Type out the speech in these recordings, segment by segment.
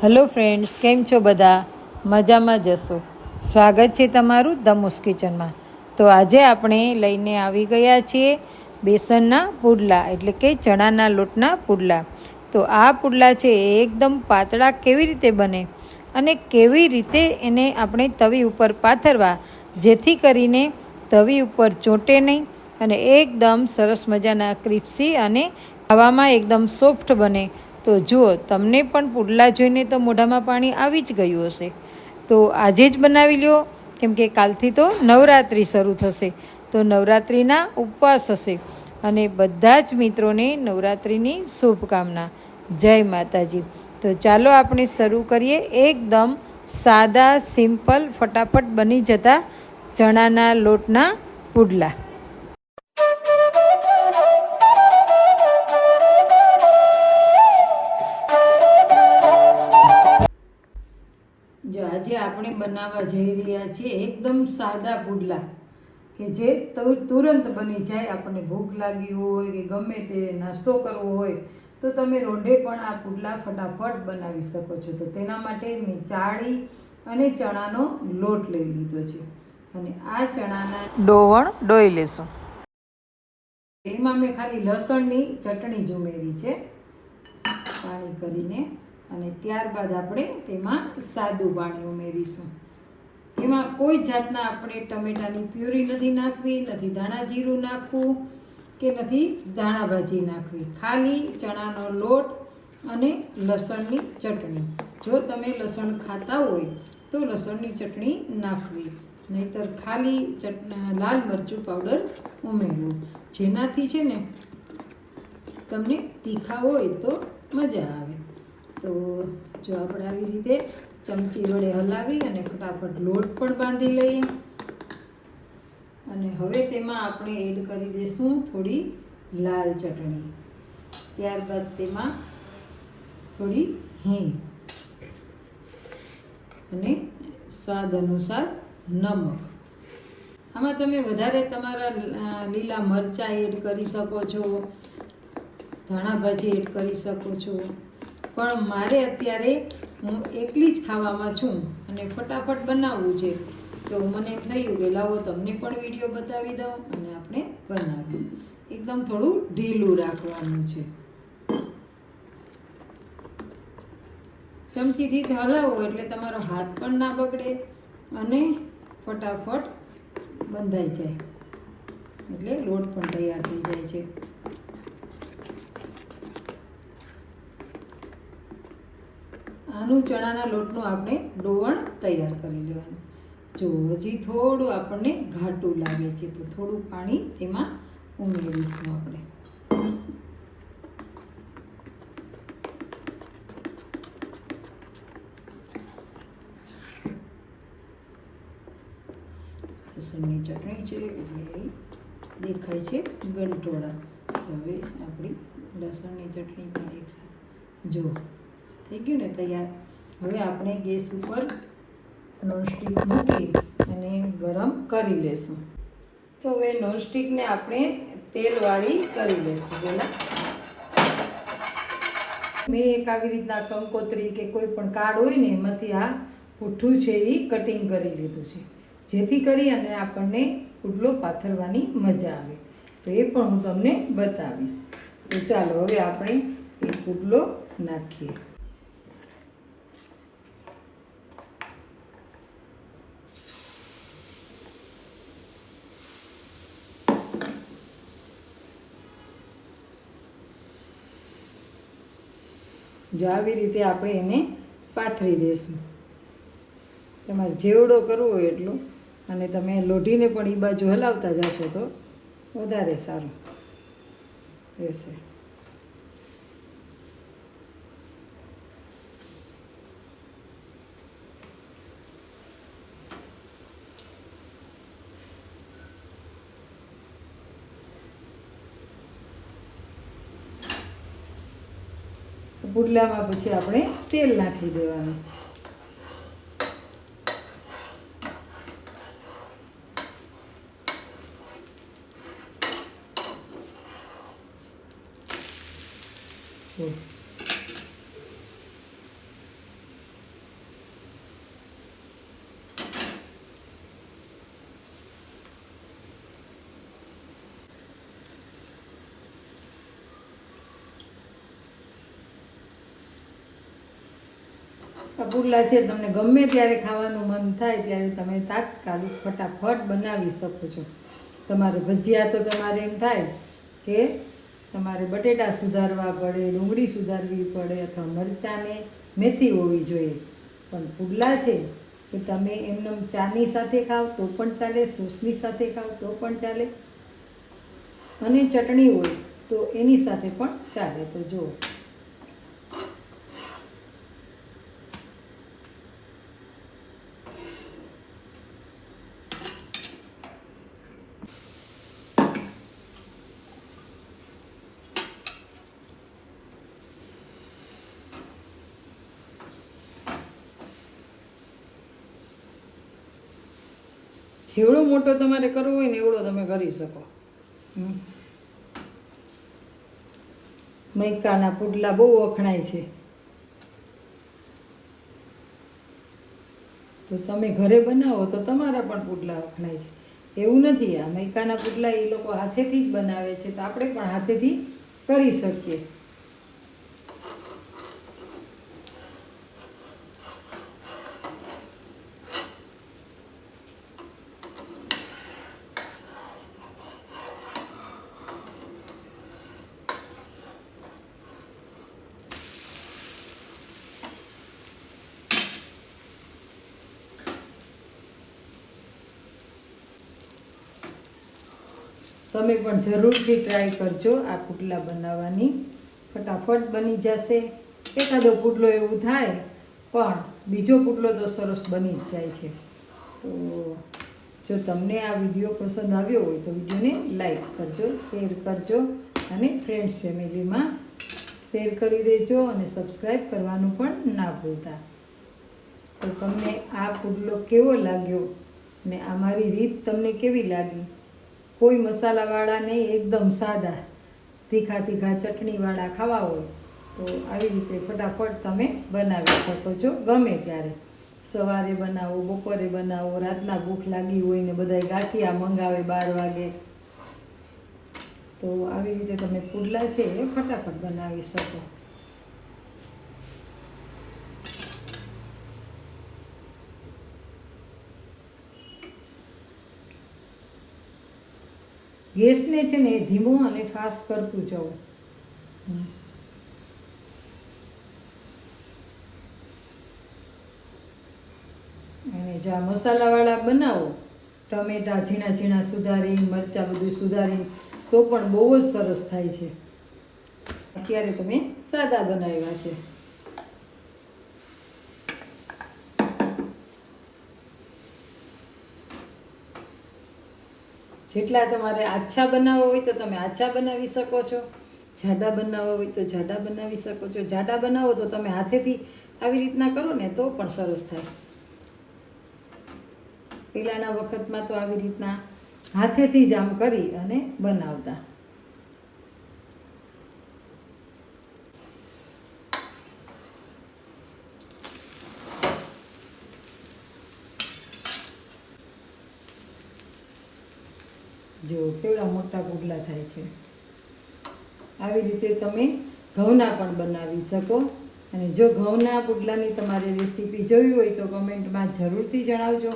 Hello friends કેમ છો બધા? મજામાં જશો સ્વાગત છે તમારું ધમુસ કિચનમાં. તો આજે આપણે લઈને આવી ગયા છીએ બેસનના પુડલા, એટલે કે ચણાના લોટના પુડલા. તો આ પુડલા છે એ એકદમ પાતળા કેવી રીતે બને અને કેવી રીતે એને આપણે તવી ઉપર પાથરવા, જેથી કરીને તવી ઉપર ચોંટે નહીં અને એકદમ સરસ મજાના ક્રિપ્સી અને ખાવામાં એકદમ સોફ્ટ બને. તો જુઓ, તમને પણ પુડલા જોઈને તો મોઢામાં પાણી આવી જ ગયું હશે. તો આજે જ બનાવી લ્યો, કેમ કે કાલથી તો નવરાત્રિ શરૂ થશે. તો નવરાત્રિના ઉપવાસ હશે. અને બધા જ મિત્રોને નવરાત્રિની શુભકામના. જય માતાજી. તો ચાલો આપણે શરૂ કરીએ. એકદમ સાદા, સિમ્પલ, ફટાફટ બની જતા ચણાના લોટના પુડલા. આપણે બનાવવા જઈ રહ્યા છીએ એકદમ સાદા પુડલા કે જે તુરંત બની જાય આપણને ભૂખ લાગી હોય કે ગમે તે નાસ્તો કરવો હોય તો તમે રોંઢે પણ આ પુડલા ફટાફટ બનાવી શકો છો. તો તેના માટે મેં ચાળી અને ચણાનો લોટ લઈ લીધો છે. અને આ ચણાના ડોવણ ડોઈ લેશું. એમાં મેં ખાલી લસણની ચટણી જ ઉમેરી છે. પાણી કરીને અને ત્યારબાદ આપણે તેમાં સાદું પાણી ઉમેરીશું. એમાં કોઈ જાતના આપણે ટમેટાની પ્યુરી નથી નાખવી, નથી ધાણા જીરું નાખવું કે નથી દાણા ભાજી નાખવી. ખાલી ચણાનો લોટ અને લસણની ચટણી. જો તમે લસણ ખાતા હોય તો લસણની ચટણી નાખવી. નહીતર ખાલી ચટ લાલ મરચું પાવડર ઉમેરવું. જેનાથી છે ને, તમને તીખા હોય તો મજા આવે. તો જો આપણે આવી રીતે ચમચી વડે હલાવી અને ફટાફટ લોટ પણ બાંધી લઈએ. અને હવે તેમાં આપણે એડ કરી દઈશું થોડી લાલ ચટણી. ત્યારબાદ તેમાં થોડી હિંગ. અને સ્વાદ અનુસાર નમક. આમાં તમે વધારે તમારા લીલા મરચાં એડ કરી શકો છો, ધાણા ભાજી એડ કરી શકો છો. પણ મારે અત્યારે હું એકલી જ ખાવામાં છું અને ફટાફટ બનાવવું છે. તો મને એમ થયું કે લાવો તમને પણ વીડિયો બતાવી દઉં અને આપણે બનાવીએ. એકદમ થોડું ઢીલું રાખવાનું છે. ચમચીથી હલાવો એટલે તમારો હાથ પણ ના બગડે અને ફટાફટ બંધાઈ જાય. એટલે લોટ પણ તૈયાર થઈ જાય છે. આનું ચણાના લોટનું આપણે ડોવણ તૈયાર કરી લેવાનું. જો હજી થોડું આપણને ઘાટું લાગે છે, તો થોડું પાણી તેમાં ઉમેરીશું આપણે. લસણની ચટણી છે, એટલે દેખાય છે ગંટોળા હવે આપણી લસણની ચટણી પણ એક સાથે. જો થઈ ગયું ને તૈયાર. હવે આપણે ગેસ ઉપર નોનસ્ટિક મૂકી અને ગરમ કરી લેશું. તો હવે નોનસ્ટિકને આપણે તેલવાળી કરી લેશું પહેલાં. મેં એક આવી રીતના કંકોત્રી કે કોઈ પણ કાર્ડ હોય ને એમાંથી આ પુઠ્ઠું છે એ કટિંગ કરી લીધું છે. જેથી કરી અને આપણને પુડલો પાથરવાની મજા આવે. તો એ પણ હું તમને બતાવીશ. તો ચાલો હવે આપણે એ પુડલો નાખીએ. જો આવી રીતે આપણે એને પાથરી દઈશું તમારે જેવડો કરવો હોય એટલો. અને તમે લોઢીને પણ એ બાજુ હલાવતા જશો તો વધારે સારું રહેશે. પુડલામાં પછી આપણે તેલ નાખી દેવાનું જો. આ પુડલા છે, તમને ગમે ત્યારે ખાવાનું મન થાય ત્યારે તમે તાત્કાલિક ફટાફટ બનાવી શકો છો. તમારે ભજીયા તો તમારે એમ થાય કે તમારે બટેટા સુધારવા પડે, ડુંગળી સુધારવી પડે અથવા મરચાંને મેથી હોવી જોઈએ. પણ પુડલા છે કે તમે એમને ચાની સાથે ખાઓ તો પણ ચાલે, સોસની સાથે ખાઓ તો પણ ચાલે. અને ચટણી હોય તો એની સાથે પણ ચાલે. તો જુઓ. જેવડો મોટો તમારે કરવો હોય ને એવડો તમે કરી શકો. મૈકાના પુડલા બહુ વખણાય છે. તો તમે ઘરે બનાવો તો તમારા પણ પુડલા વખણાય છે. એવું નથી, આ મૈકાના પુડલા એ લોકો હાથેથી જ બનાવે છે તો આપણે પણ હાથેથી કરી શકીએ. તમે પણ જરૂરથી ટ્રાય કરજો આ પુટલા બનાવવાની. ફટાફટ બની જશે. એકાદો પુટલો એવું થાય, પણ બીજો પુટલો તો સરસ બની જ જાય છે. તો જો તમને આ વીડિયો પસંદ આવ્યો હોય તો વિડીયોને લાઈક કરજો શેર કરજો અને ફ્રેન્ડ્સ ફેમિલીમાં શેર કરી દેજો અને સબસ્ક્રાઈબ કરવાનું પણ ના ભૂલતા. તો તમને આ પુડલો કેવો લાગ્યો ને આ મારી રીત તમને કેવી લાગી? કોઈ મસાલાવાળા નહીં, એકદમ સાદા, તીખા તીખા ચટણીવાળા ખાવા હોય, તો આવી રીતે ફટાફટ તમે બનાવી શકો છો, ગમે ત્યારે. સવારે બનાવો, બપોરે બનાવો, રાતના ભૂખ લાગી હોય ને બધાય ગાંઠિયા મંગાવે બાર વાગે. તો આવી રીતે તમે પુડલા છે એ ફટાફટ બનાવી શકો. ગેસને છે ને ધીમો અને ફાસ્ટ કરતું જવું. અને જો આ મસાલાવાળા બનાવો, ટમેટા ઝીણા ઝીણા સુધારી મરચાં બધું સુધારી તો પણ બહુ જ સરસ થાય છે. અત્યારે તમે સાદા બનાવ્યા છે. જેટલા તમારે આછા બનાવવા હોય તો તમે આછા બનાવી શકો છો. જાડા બનાવવા હોય તો જાડા બનાવી શકો છો. જાડા બનાવો તો તમે હાથેથી આવી રીતના કરો ને તો પણ સરસ થાય. પહેલાંના વખતમાં તો આવી રીતના હાથેથી જ આમ કરી અને બનાવતા જો કેવડા મોટા પુડલા થાય છે? આવી રીતે તમે ઘઉંના પણ બનાવી શકો. અને જો ઘઉંના પુડલાની તમારે રેસીપી જોવી હોય તો કમેન્ટમાં જરૂરથી જણાવજો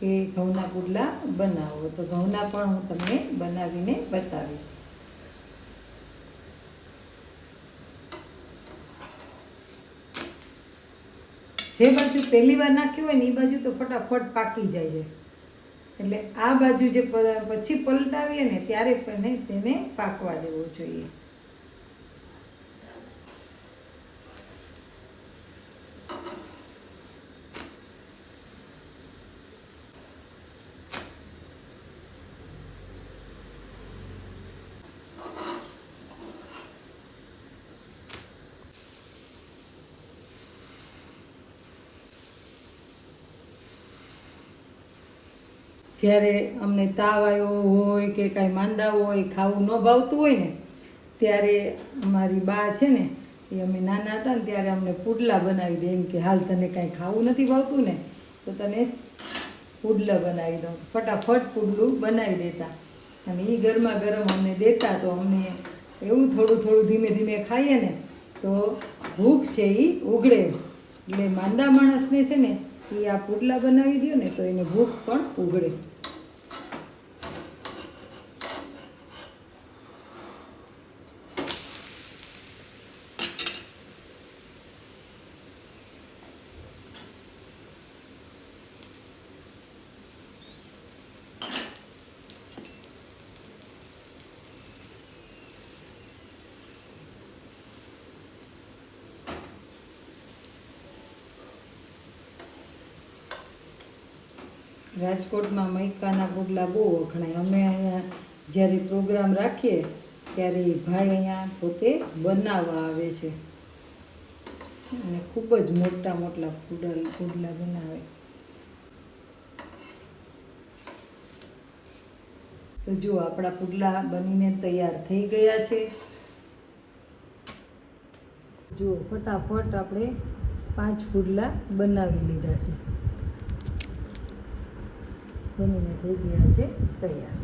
કે ઘઉંના પુડલા બનાવો. તો ઘઉંના પણ હું તમને બનાવીને બતાવીશ. જે બાજુ પહેલી વાર નાખ્યું હોય ને એ બાજુ તો ફટાફટ પાકી જાય છે. એટલે આ બાજુ જે પછી પલટાવીએ ને ત્યારે પણ તેને પાકવા દેવો જોઈએ. જ્યારે અમને તાવ આવ્યો હોય કે કાંઈ માંદા હોય, ખાવું ન ભાવતું હોય ને, ત્યારે અમારી બા છે ને, એ અમે નાના હતા ને, ત્યારે અમને પુડલા બનાવી દે એમ કે, હાલ તને કાંઈ ખાવું નથી ભાવતું ને, તો તને પુડલા બનાવી દઉં. ફટાફટ પુડલું બનાવી દેતા. અને એ ગરમા ગરમ અમને દેતા તો અમને એવું થોડું થોડું ધીમે ધીમે ખાઈએ ને, તો ભૂખ છે એ ઉગડે. એટલે માંદા માણસને છે ને એ આ પુડલા બનાવી દો ને, તો એને ભૂખ પણ ઉગડે. રાજકોટમાં મૈકાના પુડલા બહુ વખણાય. અમે અહીંયા જ્યારે પ્રોગ્રામ રાખીએ ત્યારે એ ભાઈ અહીંયા પોતે બનાવવા આવે છે. અને ખૂબ જ મોટા મોટા પુડલ પુડલા બનાવે. તો જો આપણા પુડલા બનીને તૈયાર થઈ ગયા છે. જુઓ ફટાફટ આપણે પાંચ પુડલા બનાવી લીધા છે. બનીને થઈ ગયા છે તૈયાર.